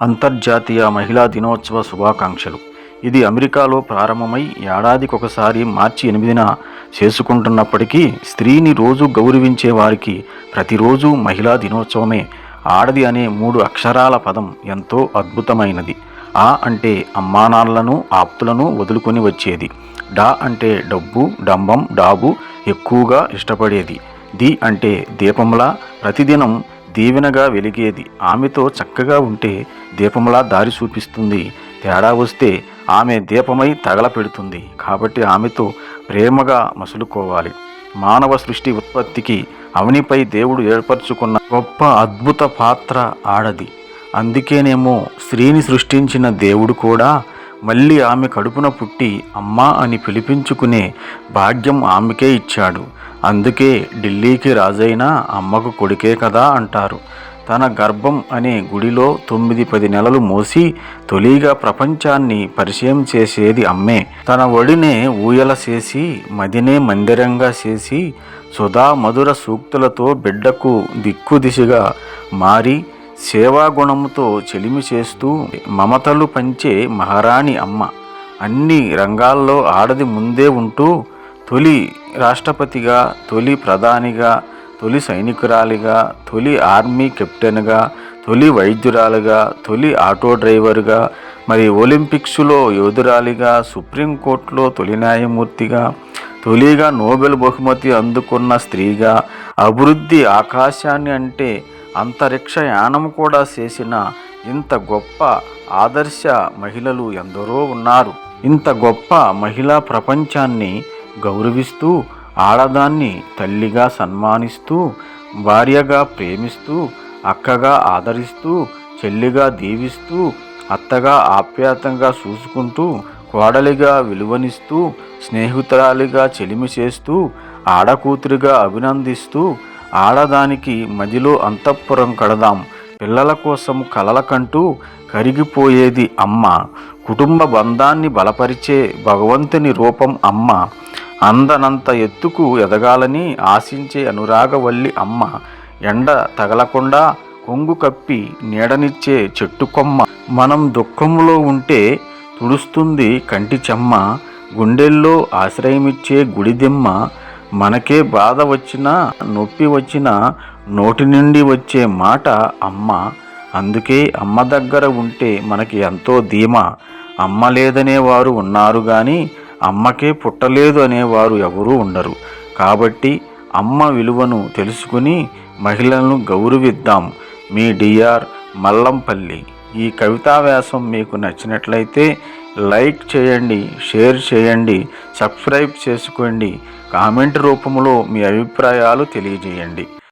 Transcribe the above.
అంతర్జాతీయ మహిళా దినోత్సవ శుభాకాంక్షలు. ఇది అమెరికాలో ప్రారంభమై ఏడాదికొకసారి మార్చి ఎనిమిదిన చేసుకుంటున్నప్పటికీ స్త్రీని రోజు గౌరవించే వారికి ప్రతిరోజు మహిళా దినోత్సవమే. ఆడది అనే మూడు అక్షరాల పదం ఎంతో అద్భుతమైనది. ఆ అంటే అమ్మానాన్నలను ఆప్తులను వదులుకొని వచ్చేది. డా అంటే డబ్బు డంబం డాబు ఎక్కువగా ఇష్టపడేది. ది అంటే దీపంలా ప్రతిదినం దీవెనగా వెలిగేది. ఆమెతో చక్కగా ఉంటే దీపంలా దారి చూపిస్తుంది. తేడా వస్తే ఆమె దీపమై తగలపెడుతుంది కాబట్టి ఆమెతో ప్రేమగా మసులుకోవాలి. మానవ సృష్టి ఉత్పత్తికి అవనిపై దేవుడు ఏర్పరచుకున్న గొప్ప అద్భుత పాత్ర ఆడది. అందుకేనేమో స్త్రీని సృష్టించిన దేవుడు కూడా మళ్ళీ ఆమె కడుపున పుట్టి అమ్మా అని పిలిపించుకునే భాగ్యం ఆమెకే ఇచ్చాడు. అందుకే ఢిల్లీకి రాజైన అమ్మకు కొడుకే కదా అంటారు. తన గర్భం అనే గుడిలో తొమ్మిది పది నెలలు మోసి తొలిగా ప్రపంచాన్ని పరిచయం చేసేది అమ్మే. తన ఒడినే ఊయల చేసి మదినే మందిరంగా చేసి సుధా మధుర సూక్తులతో బిడ్డకు దిక్కు దిశగా మారి సేవాగుణముతో చెలిమి చేస్తూ మమతలు పంచే మహారాణి అమ్మ. అన్ని రంగాల్లో ఆడది ముందే ఉంటూ తొలి రాష్ట్రపతిగా తొలి ప్రధానిగా తొలి సైనికురాలిగా తొలి ఆర్మీ కెప్టెన్గా తొలి వైద్యురాలుగా తొలి ఆటో డ్రైవర్గా మరి ఒలింపిక్స్లో యోధురాలిగా సుప్రీంకోర్టులో తొలి న్యాయమూర్తిగా తొలిగా నోబెల్ బహుమతి అందుకున్న స్త్రీగా అభివృద్ధి ఆకాశాన్ని అంటే అంతరిక్షయానం కూడా చేసిన ఇంత గొప్ప ఆదర్శ మహిళలు ఎందరో ఉన్నారు. ఇంత గొప్ప మహిళా ప్రపంచాన్ని గౌరవిస్తూ ఆడదాన్ని తల్లిగా సన్మానిస్తూ భార్యగా ప్రేమిస్తూ అక్కగా ఆదరిస్తూ చెల్లిగా దీవిస్తూ అత్తగా ఆప్యాతంగా చూసుకుంటూ కోడలిగా విలువనిస్తూ స్నేహితురాలిగా చెలిమి చేస్తూ ఆడకూతురిగా అభినందిస్తూ ఆడదానికి మదిలో అంతఃపురం కడదాం. పిల్లల కోసం కలలకంటూ కరిగిపోయేది అమ్మ. కుటుంబ బంధాన్ని బలపరిచే భగవంతుని రూపం అమ్మ. అందనంత ఎత్తుకు ఎదగాలని ఆశించే అనురాగవల్లి అమ్మ. ఎండ తగలకుండా కొంగు కప్పి నీడనిచ్చే చెట్టు కొమ్మ మనం దుఃఖంలో ఉంటే తుడుస్తుంది కంటి చెమ్మ. గుండెల్లో ఆశ్రయమిచ్చే గుడిదిమ్మ. మనకే బాధ వచ్చినా నొప్పి వచ్చినా నోటి నుండి వచ్చే మాట అమ్మ. అందుకే అమ్మ దగ్గర ఉంటే మనకి ఎంతో ధీమా. అమ్మ లేదనే వారు ఉన్నారు కానీ అమ్మకే పుట్టలేదు అనేవారు ఎవరూ ఉండరు. కాబట్టి అమ్మ విలువను తెలుసుకుని మహిళలను గౌరవిద్దాం. మీ డిఆర్ మల్లంపల్లి. ఈ కవితా వ్యాసం మీకు నచ్చినట్లయితే లైక్ చేయండి షేర్ చేయండి సబ్స్క్రైబ్ చేసుకోండి కామెంట్ రూపంలో మీ అభిప్రాయాలు తెలియజేయండి.